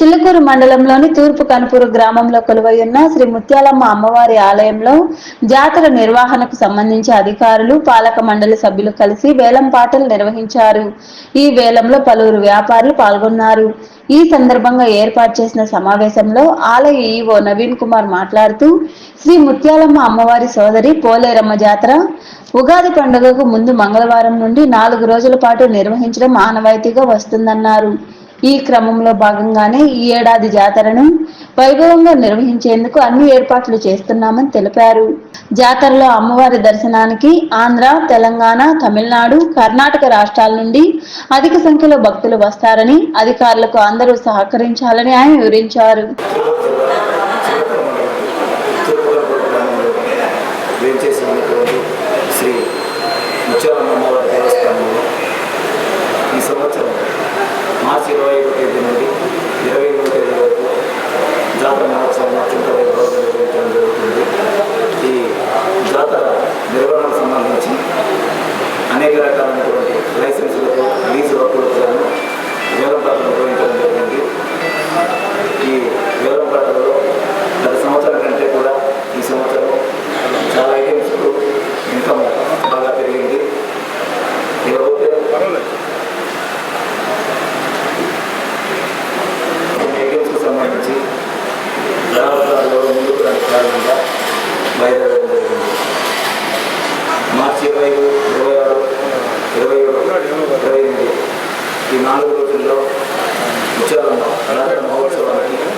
చిల్లకూరు మండలంలోని తూర్పు కనుపూరు గ్రామంలో కొలువై ఉన్న శ్రీ ముత్యాలమ్మ అమ్మవారి ఆలయంలో జాతర నిర్వహణకు సంబంధించి అధికారులు పాలక మండలి సభ్యులు కలిసి వేలం పాటలు నిర్వహించారు. ఈ వేలంలో పలువురు వ్యాపారులు పాల్గొన్నారు. ఈ సందర్భంగా ఏర్పాటు చేసిన సమావేశంలో ఆలయ ఈవో నవీన్ కుమార్ మాట్లాడుతూ శ్రీ ముత్యాలమ్మ అమ్మవారి సోదరి పోలేరమ్మ జాతర ఉగాది పండుగకు ముందు మంగళవారం నుండి నాలుగు రోజుల పాటు నిర్వహించడం ఆనవాయితీగా వస్తుందన్నారు. ఈ క్రమంలో భాగంగానే ఈ ఏడాది జాతరను వైభవంగా నిర్వహించేందుకు అన్ని ఏర్పాట్లు చేస్తున్నామని తెలిపారు. జాతరలో అమ్మవారి దర్శనానికి ఆంధ్ర తెలంగాణ తమిళనాడు కర్ణాటక రాష్ట్రాల నుండి అధిక సంఖ్యలో భక్తులు వస్తారని అధికారులకు అందరూ సహకరించాలని ఆయన వివరించారు. శ్రీ ముత్యాలమ్మ దేవస్థానంలో ఈ సంవత్సరం మార్చి ఇరవై ఐదో తేదీ నుండి ఇరవై ఎనిమిదో తేదీ వరకు జాతర మహోత్సవం అత్యంత వైభవంగా నిర్వహించడం జరుగుతుంది ఈ జాతర నిర్వహణకు సంబంధించి అనేక రకాలైనటువంటి లైసెన్సులతో లీజు హక్కులకు గాను వేలం పాటలు నిర్వహించడం జరిగింది ఈ వేలం పాటలలో గత సంవత్సరం కంటే కూడా ఈ సంవత్సరం చాలా ఐటమ్స్ ఇన్కమ్ బాగా పెరిగింది ఇకపోతే ఐటమ్స్కి సంబంధించి గ్రాహకులు ముందుకు కారణంగా బయలుదేరడం జరిగింది మార్చి ఇరవై ఇరవై ఆరు ఇరవై ఏడు ఇరవై ఎనిమిది ఈ నాలుగు రోజుల్లో ఉత్సవం అలాగే మహోత్సవానికి